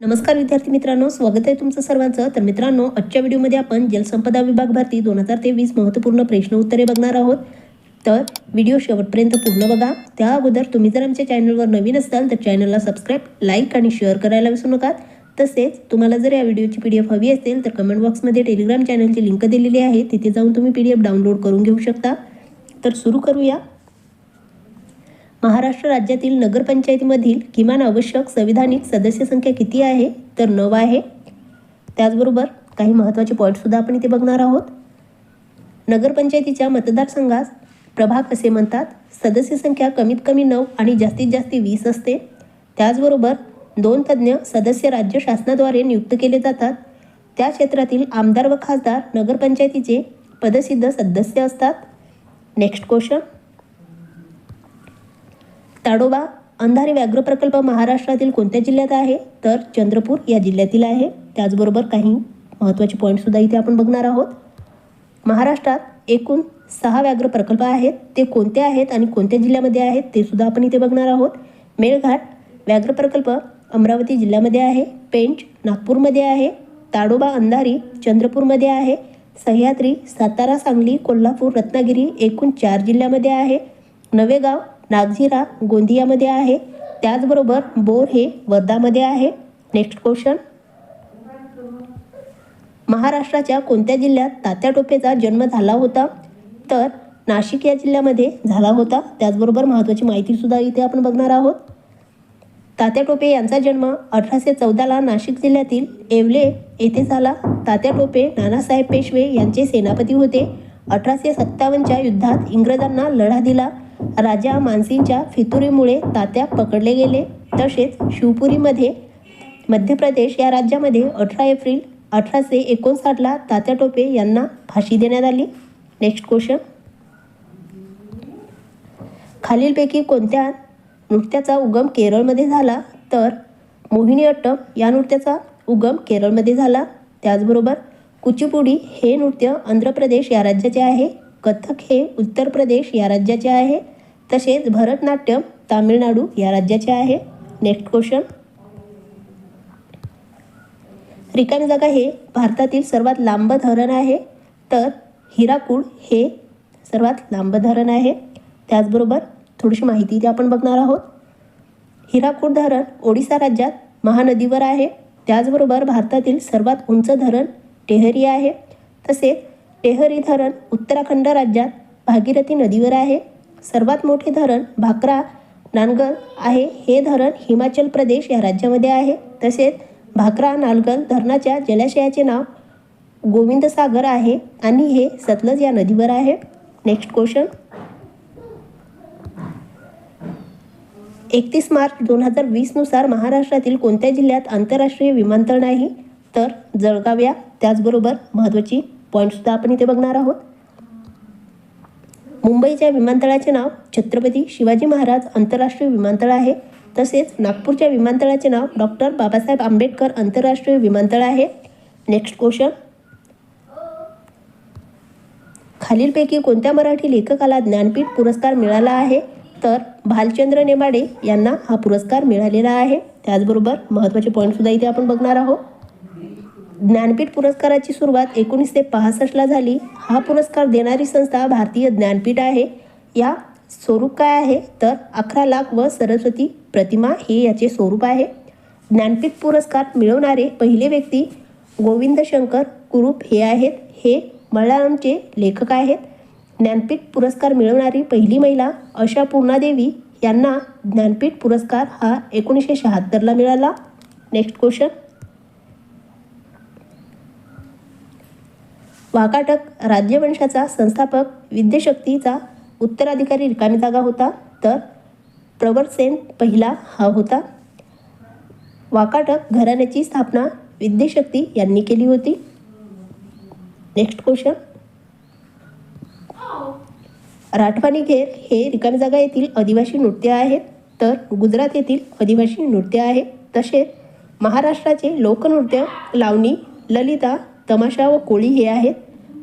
नमस्कार विद्यार्थी मित्रांनो स्वागत आहे तुमचं सर्वांचं. तर मित्रांनो आजच्या व्हिडिओमध्ये आपण जलसंपदा विभाग भरती दोन हजार तेवीस महत्त्वपूर्ण प्रश्न उत्तरे बघणार आहोत. तर व्हिडिओ शेवटपर्यंत पूर्ण बघा. त्या अगोदर तुम्ही जर आमच्या चॅनलवर नवीन असाल तर चॅनलला सबस्क्राईब लाईक आणि शेअर करायला विसरू नका. तसेच तुम्हाला जर या व्हिडिओची पी डी एफ हवी असेल तर कमेंट बॉक्समध्ये टेलिग्राम चॅनलची लिंक दिलेली आहे. तिथे जाऊन तुम्ही पी डी एफ डाउनलोड करून घेऊ शकता. तर सुरू करूया. महाराष्ट्र राज्यातील नगरपंचायतीमधील किमान आवश्यक संविधानिक सदस्य संख्या किती आहे? तर नऊ आहे. त्याचबरोबर काही महत्त्वाचे पॉईंटसुद्धा आपण इथे बघणार आहोत. नगरपंचायतीच्या मतदारसंघास प्रभाग असे म्हणतात सदस्य संख्या कमीत कमी नऊ आणि जास्तीत जास्त वीस असते. त्याचबरोबर दोन तज्ज्ञ सदस्य राज्य शासनाद्वारे नियुक्त केले जातात. त्या क्षेत्रातील आमदार व खासदार नगरपंचायतीचे पदसिद्ध सदस्य असतात. नेक्स्ट क्वेश्चन ताडोबा अंधारी व्याघ्र प्रकल्प महाराष्ट्रातील कोणत्या जिल्ह्यात आहे? तर चंद्रपूर या जिल्ह्यातील आहे. त्याचबरोबर काही महत्त्वाचे पॉईंटसुद्धा इथे आपण बघणार आहोत. महाराष्ट्रात एकूण सहा व्याघ्र प्रकल्प आहेत. ते कोणते आहेत आणि कोणत्या जिल्ह्यामध्ये आहेत ते सुद्धा आपण इथे बघणार आहोत. मेळघाट व्याघ्र प्रकल्प अमरावती जिल्ह्यामध्ये आहे. पेंच नागपूरमध्ये आहे. ताडोबा अंधारी चंद्रपूरमध्ये आहे. सह्याद्री सातारा सांगली कोल्हापूर रत्नागिरी एकूण चार जिल्ह्यामध्ये आहे. नवेगाव नागझिरा गोंदियामध्ये आहे. त्याचबरोबर बोर हे वर्धामध्ये आहे. नेक्स्ट क्वेश्चन महाराष्ट्राच्या कोणत्या जिल्ह्यात तात्या टोपेचा जन्म झाला होता? तर नाशिक या जिल्ह्यामध्ये झाला होता. त्याचबरोबर महत्त्वाची माहितीसुद्धा इथे आपण बघणार आहोत. तात्या टोपे यांचा जन्म अठराशे चौदाला नाशिक जिल्ह्यातील येवले येथे झाला. तात्या टोपे नानासाहेब पेशवे यांचे सेनापती होते. अठराशे सत्तावन्नच्या युद्धात इंग्रजांना लढा दिला. राजा मानसिंगच्या फितुरीमुळे तात्या पकडले गेले. तसेच शिवपुरीमध्ये मध्य प्रदेश या राज्यामध्ये अठरा एप्रिल अठराशे एकोणसाठला तात्या टोपे यांना फाशी देण्यात आली. नेक्स्ट क्वेश्चन खालीलपैकी कोणत्या नृत्याचा उगम केरळमध्ये झाला? तर मोहिनीअट्टम या नृत्याचा उगम केरळमध्ये झाला. त्याचबरोबर कुचिपुडी हे नृत्य आंध्र प्रदेश या राज्याचे आहे. कथक हे उत्तर प्रदेश या राज्याचे आहे. तसेच भरतनाट्यम तामिळनाडू या राज्याचे आहे. नेक्स्ट क्वेश्चन रिकामी जागा हे भारतातील सर्वात लांब धरण आहे. तर हिराकूड हे सर्वात लांब धरण आहे. त्याचबरोबर थोडीशी माहिती इथे आपण बघणार आहोत. हिराकूड धरण ओडिसा राज्यात महानदीवर आहे. त्याचबरोबर भारतातील सर्वात उंच धरण टेहरी आहे. तसेच टेहरी धरण उत्तराखंड राज्यात भागीरथी नदीवर आहे. सर्वात मोठे धरण भाकरा नानगल आहे. हे धरण हिमाचल प्रदेश या राज्यामध्ये आहे. तसेच भाकरा नालगल धरणाच्या जलाशयाचे नाव गोविंदसागर आहे आणि हे सतलज या नदीवर आहे. नेक्स्ट क्वेश्चन एकतीस मार्च दोन हजार वीसनुसार महाराष्ट्रातील कोणत्या जिल्ह्यात आंतरराष्ट्रीय विमानतळ नाही? तर जळगाव या. त्याचबरोबर महत्त्वाची पॉईंटसुद्धा आपण इथे बघणार आहोत. मुंबईच्या विमानतळाचे नाव छत्रपती शिवाजी महाराज आंतरराष्ट्रीय विमानतळ आहे. तसेच नागपूरच्या विमानतळाचे नाव डॉक्टर बाबासाहेब आंबेडकर आंतरराष्ट्रीय विमानतळ आहे. Next question. खालीलपैकी कोणत्या मराठी लेखकाला ज्ञानपीठ पुरस्कार मिळाला आहे? तर भालचंद्र नेमाडे यांना हा पुरस्कार मिळालेला आहे. त्याचबरोबर महत्त्वाचे पॉईंटसुद्धा इथे आपण बघणार आहोत. ज्ञानपीठ पुरस्काराची सुरुवात एकोणीसशे पासष्टला झाली. हा पुरस्कार देणारी संस्था भारतीय ज्ञानपीठ आहे. या स्वरूप काय आहे? तर अकरा लाख व सरस्वती प्रतिमा हे याचे स्वरूप आहे. ज्ञानपीठ पुरस्कार मिळवणारे पहिले व्यक्ती गोविंद शंकर कुरूप हे आहेत. हे मल्याळमचे लेखक आहेत. ज्ञानपीठ पुरस्कार मिळवणारी पहिली महिला अशा पूर्णादेवी यांना ज्ञानपीठ पुरस्कार हा एकोणीसशे शहात्तरला मिळाला. नेक्स्ट क्वेश्चन वाकाटक राज्यवंशाचा संस्थापक विद्यशक्तीचा उत्तराधिकारी रिकामी जागा होता तर प्रवरसेन पहिला हा होता. वाकाटक घराण्याची स्थापना विद्यशक्ती यांनी केली होती. नेक्स्ट क्वेश्चन राठवाणी घेर हे रिकामी जागा येथील आदिवासी नृत्य आहेत तर गुजरात येथील आदिवासी नृत्य आहे. तसेच महाराष्ट्राचे लोकनृत्य लावणी ललिता तमाशा व कोळी हे आहेत.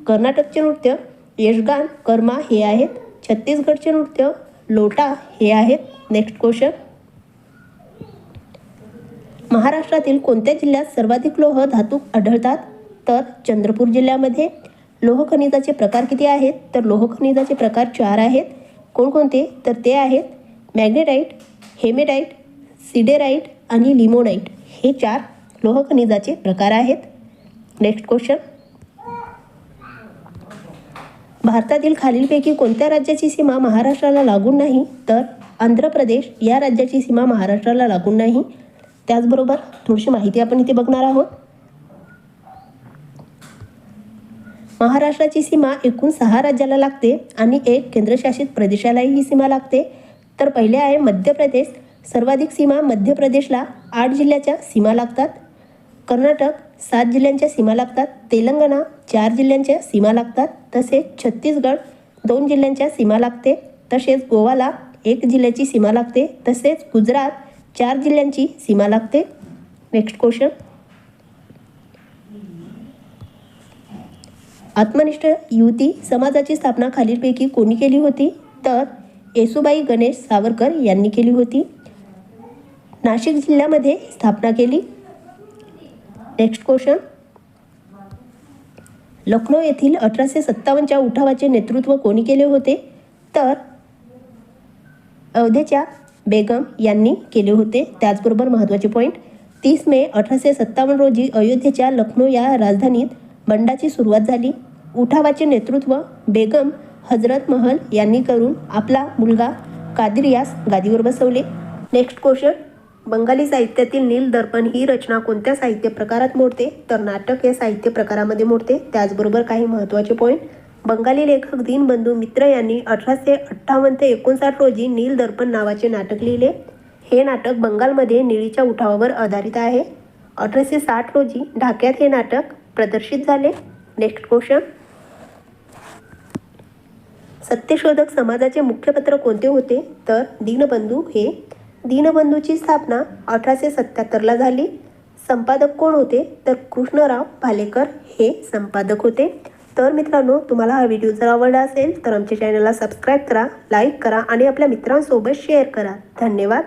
कर्नाटकचे नृत्य यशगान कर्मा हे आहेत. छत्तीसगडचे नृत्य लोटा हे आहेत. नेक्स्ट क्वेश्चन महाराष्ट्रातील कोणत्या जिल्ह्यात सर्वाधिक लोह धातू आढळतात? तर चंद्रपूर जिल्ह्यामध्ये लोह खनिजाचे प्रकार किती आहेत? तर लोह खनिजाचे प्रकार चार आहेत. कोणकोणते? तर ते आहेत. मॅग्नेटाईट हेमेटाईट सिडेराईट आणि लिमोनाईट हे चार लोह खनिजाचे प्रकार आहेत. नेक्स्ट क्वेश्चन भारतातील खालीलपैकी कोणत्या राज्याची सीमा महाराष्ट्राला लागून नाही? तर आंध्र प्रदेश या राज्याची सीमा महाराष्ट्राला लागून नाही. त्याचबरोबर थोडीशी माहिती आपण इथे बघणार आहोत. महाराष्ट्राची सीमा एकूण सहा राज्याला लागते आणि एक केंद्रशासित प्रदेशालाही ही सीमा लागते. तर पहिले आहे मध्य प्रदेश. सर्वाधिक सीमा मध्य प्रदेशला आठ जिल्ह्याच्या सीमा लागतात. कर्नाटक सात जिल्ह्यांच्या सीमा लागतात. तेलंगणा चार जिल्ह्यांच्या सीमा लागतात तसेच छत्तीसगड दोन जिल्ह्यांच्या सीमा लागते तसेच गोवाला एक जिल्ह्याची सीमा लागते तसेच गुजरात चार जिल्ह्यांची सीमा लागते. नेक्स्ट क्वेश्चन आत्मनिष्ठ युवती समाजाची स्थापना खालीलपैकी कोणी केली होती? तर येसुबाई गणेश सावरकर यांनी केली होती. नाशिक जिल्ह्यामध्ये स्थापना केली. नेक्स्ट क्वेश्चन लखनौ येथील अठराशे सत्तावन्नच्या उठावाचे नेतृत्व कोणी केले होते? तर अवधेच्या बेगम यांनी केले होते. त्याचबरोबर महत्त्वाचे पॉईंट तीस मे अठराशे सत्तावन्न रोजी अयोध्येच्या लखनौ या राजधानीत बंडाची सुरुवात झाली. उठावाचे नेतृत्व बेगम हजरत महल यांनी करून आपला मुलगा कादिरियास गादीवर बसवले. नेक्स्ट क्वेश्चन बंगाली साहित्यातील नील दर्पण ही रचना कोणत्या साहित्य प्रकारात मोडते? तर नाटक या साहित्य प्रकारामध्ये मोडते. त्याचबरोबर काही महत्त्वाचे पॉईंट बंगाली लेखक दीनबंधू मित्र यांनी अठराशे अठ्ठावन्न ते एकोणसाठ रोजी नील दर्पण नावाचे नाटक लिहिले. हे नाटक बंगालमध्ये निळीच्या उठावावर आधारित आहे. अठराशे साठ रोजी ढाक्यात हे नाटक प्रदर्शित झाले. नेक्स्ट क्वेश्चन सत्यशोधक समाजाचे मुख्य पत्र कोणते होते? तर दीनबंधू हे दीनबंधूची स्थापना अठराशे सत्याहत्तरला झाली. संपादक कोण होते? तर कृष्णराव भालेकर हे संपादक होते. तर मित्रांनो तुम्हाला हा व्हिडिओ जर आवडला असेल तर आमच्या चॅनलला सबस्क्राईब करा लाईक करा आणि आपल्या मित्रांसोबत शेअर करा. धन्यवाद.